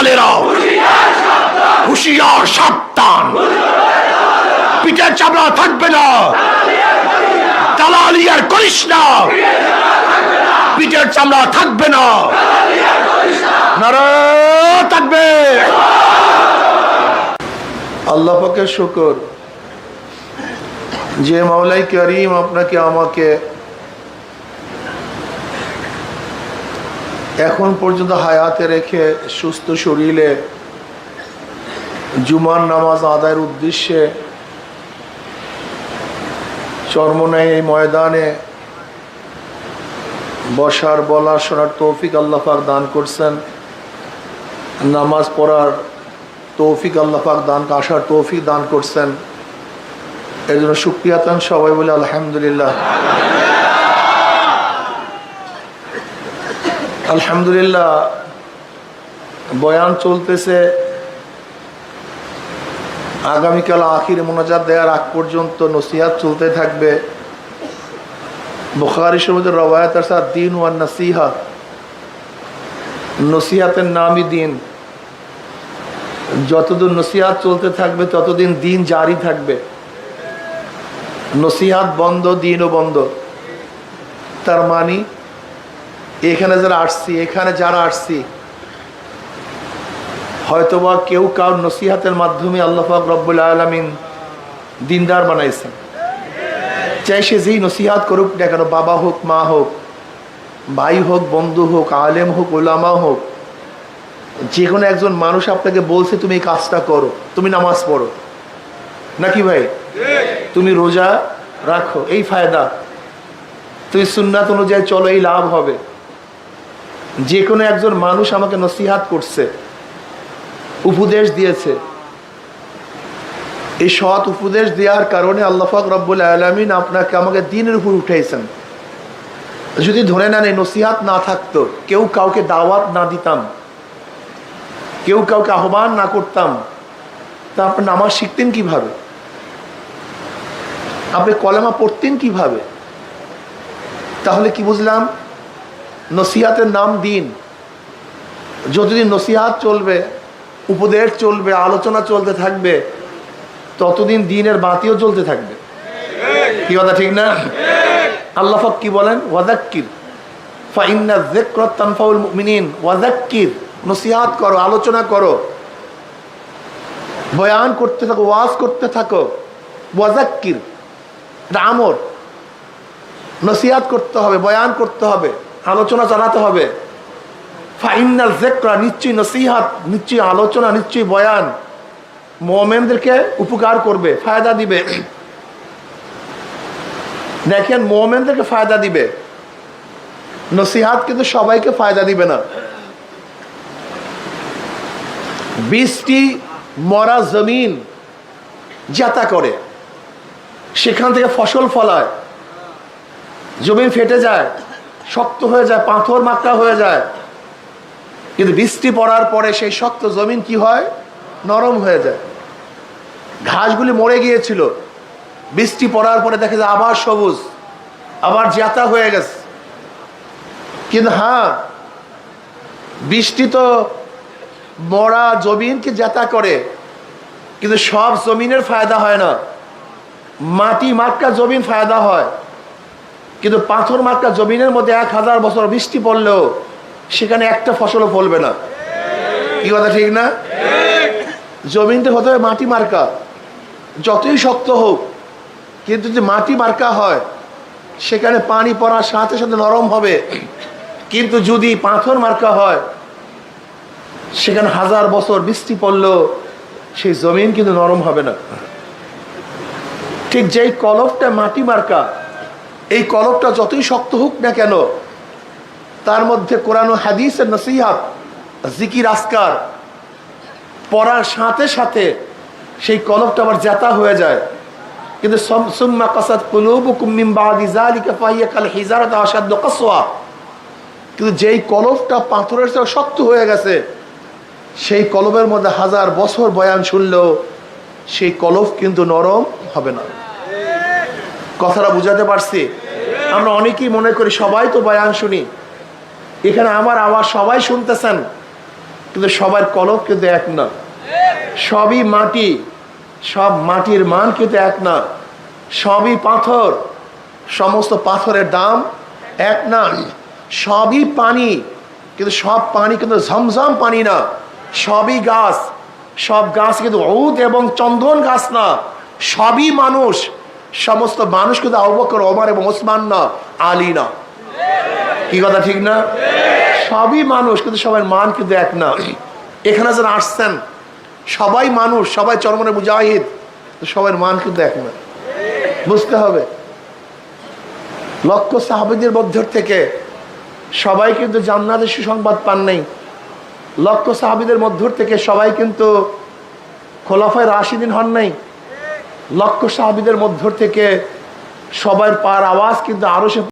দালালেরা হুশিয়ার, সাবধান। পিঠের চামড়া থাকবে না। দালালি আর করিস না। পিঠের চামড়া থাকবে না। থাকবে। আল্লাহ পাকের শুকর। যে মাওলাই করিম আপনাকে আমাকে এখন পর্যন্ত হায়াতে রেখে সুস্থ শরীরে জুমার নামাজ আদায়ের উদ্দেশ্যে চর্মনায় এই ময়দানে বসার বলা শোনার তৌফিক আল্লাহ পাক দান করছেন। নামাজ পড়ার তৌফিক আল্লাহ পাক দান, আসার তৌফিক দান করছেন। এর জন্য সুক্রিয়াতান সবাই বলে আলহামদুলিল্লাহ। আলহামদুলিল্লাহ, বয়ান চলতেছে। আগামীকাল আখির মোনাজাত দেওয়ার আগ পর্যন্ত নসিহাত চলতে থাকবে। বুখারি সমুদ্র রবায়ত আর দিন ওয়ান নসিহা। নসিহাতের নামই দিন। যতদিন নসিহাত চলতে থাকবে, ততদিন দিন জারি থাকবে। নসিহাত বন্ধ, দিনও বন্ধ। তার মানে এখানে যারা আসছি, এখানে যারা আসছি, হয়তোবা কেউ কার নসিহাতের মাধ্যমে আল্লাহাক রব্বুল আলমিন দিনদার বানাইছেন। চাই সে যেই নসিহাত করুক না কেন, বাবা হোক, মা হোক, ভাই হোক, বন্ধু হোক, আলেম হোক, ওলামা হোক যে কোনো একজন মানুষ আপনাকে বলছে, তুমি এই কাজটা করো, তুমি নামাজ পড়ো। নাকি ভাই? তুমি রোজা রাখো, এই ফায়দা। তুমি সুন্নাত অনুযায়ী চলো, এই লাভ হবে। যে কোনো একজন মানুষ আমাকে নসিহাত করছে, উপদেশ দিয়েছে। এই সৎ উপদেশ দেওয়ার কারণে আল্লাহাক রব্বুল আলমিন আপনাকে আমাকে দিনের উপর উঠেছেন যদি ধরে নেন এই নসিহাত না থাকতো, কেউ কাউকে দাওয়াত না দিতাম, কেউ কাউকে আহ্বান না করতাম, তা আপনি নামাজ শিখতেন কীভাবে? আপনি কলেমা পড়তেন কীভাবে? তাহলে কি বুঝলাম? নসিহাতের নাম দিন। যতদিন নসিহাত চলবে, উপদেশ চলবে, আলোচনা চলতে থাকবে, ততদিন দিনের বাতিও চলতে থাকবে। কি কথা, ঠিক না? আল্লাহ কি বলেন? ওয়াদাক্কির। ফাইন্না যিকরাত তানফাউল মুমিনিন। ওয়াদাক্কির। নসিহাত করো, আলোচনা করো। বয়ান করতে থাকো, ওয়াজ করতে থাকো। ওয়াজাক্কির এটা আমর। নসিহাত করতে হবে, বয়ান করতে হবে। আলোচনা চালাতে হবে। ফাইনাল জেকরা নিশ্চয়ই নসিহাত, নিশ্চয়ই আলোচনা, নিশ্চয়ই বয়ান মোমেনদেরকে উপকার করবে, ফায়দা দিবে। দেখেন, মোমেনদেরকে ফায়দা দিবে। নসিহাত কিন্তু সবাইকে ফায়দা দিবে না। বৃষ্টি, মরা জমিন যাতা করে। সেখান থেকে ফসল ফলায়। জমিন ফেটে যায়। শক্ত হয়ে যায়, পাথর মাক্কা হয়ে যায়। কিন্তু বৃষ্টি পড়ার পরে সেই শক্ত জমিন কি হয়? নরম হয়ে যায়। ঘাসগুলি মরে গিয়েছিল। বৃষ্টি পড়ার পরে দেখে যায় আবার সবুজ, আবার জাতা হয়ে গেছে। কিন্তু হ্যাঁ বৃষ্টি তো মরা জমিনকে জাতা করে, কিন্তু সব জমিনের ফায়দা হয় না। মাটি মার্কা জমিন ফায়দা হয়। কিন্তু পাথর মার্কা জমিনের মধ্যে এক হাজার বছর বৃষ্টি পড়লেও সেখানে একটা ফসলও ফলবে না। কি কথা ঠিক না? জমিনটা হতে হবে মাটি মার্কা। যতই শক্ত হোক, কিন্তু যদি মাটি মার্কা হয়, সেখানে পানি পড়ার সাথে সাথে নরম হবে। কিন্তু যদি পাথর মার্কা হয়, সেখানে হাজার বছর বৃষ্টি পড়লেও সেই জমিন কিন্তু নরম হবে না। ঠিক যেই কলপটা মাটি মার্কা এই কলপটা যতই শক্ত হোক না কেন, তার মধ্যে কোরআন হাদিসের নসিহাত, জিকির আসকার পড়ার সাথে সাথে সেই কলপটা আবার জেতা হয়ে যায়। কিন্তু কাল কিন্তু যেই কলপটা পাথরের চেয়ে শক্ত হয়ে গেছে, সেই কলবের মধ্যে হাজার বছর বয়ান শুনলেও সেই কলব কিন্তু নরম হবে না। কথাটা বুঝাতে পারছি? আমরা অনেকেই মনে করি সবাই তো বয়ান শুনি। এখানে আমার আওয়াজ সবাই শুনতেছেন, কিন্তু সবার কলব কিন্তু এক না। সবই মাটি, সব মাটির মান কিন্তু এক না। সবই পাথর, সমস্ত পাথরের দাম এক না। সবই পানি, কিন্তু সব পানি কিন্তু ঝমঝম পানি না। সবই গাছ, সব গাছ কিন্তু ঔদ এবং চন্দন গাছ না। সবই মানুষ সমস্ত মানুষ কিন্তু অবকর ওমর এবং ওসমান না, আলী না। কি কথা ঠিক না? সবই মানুষ, কিন্তু সবার মান কিন্তু এক না। এখানে যারা আসছেন, সবাই মানুষ, সবাই চরমনে মুজাহিদ সবার মান কিন্তু এক না। বুঝতে হবে। লক্ষ সাহাবিদের মধ্যে থেকে সবাই কিন্তু জান্নাতের সুসংবাদ পান নাই। লক্ষ সাহাবিদের মধ্য থেকে সবাই কিন্তু খোলাফায় রাশিদিন হন নাই। লক্ষ সাহাবিদের মধ্য থেকে সবার পার আওয়াজ কিন্তু আরও সে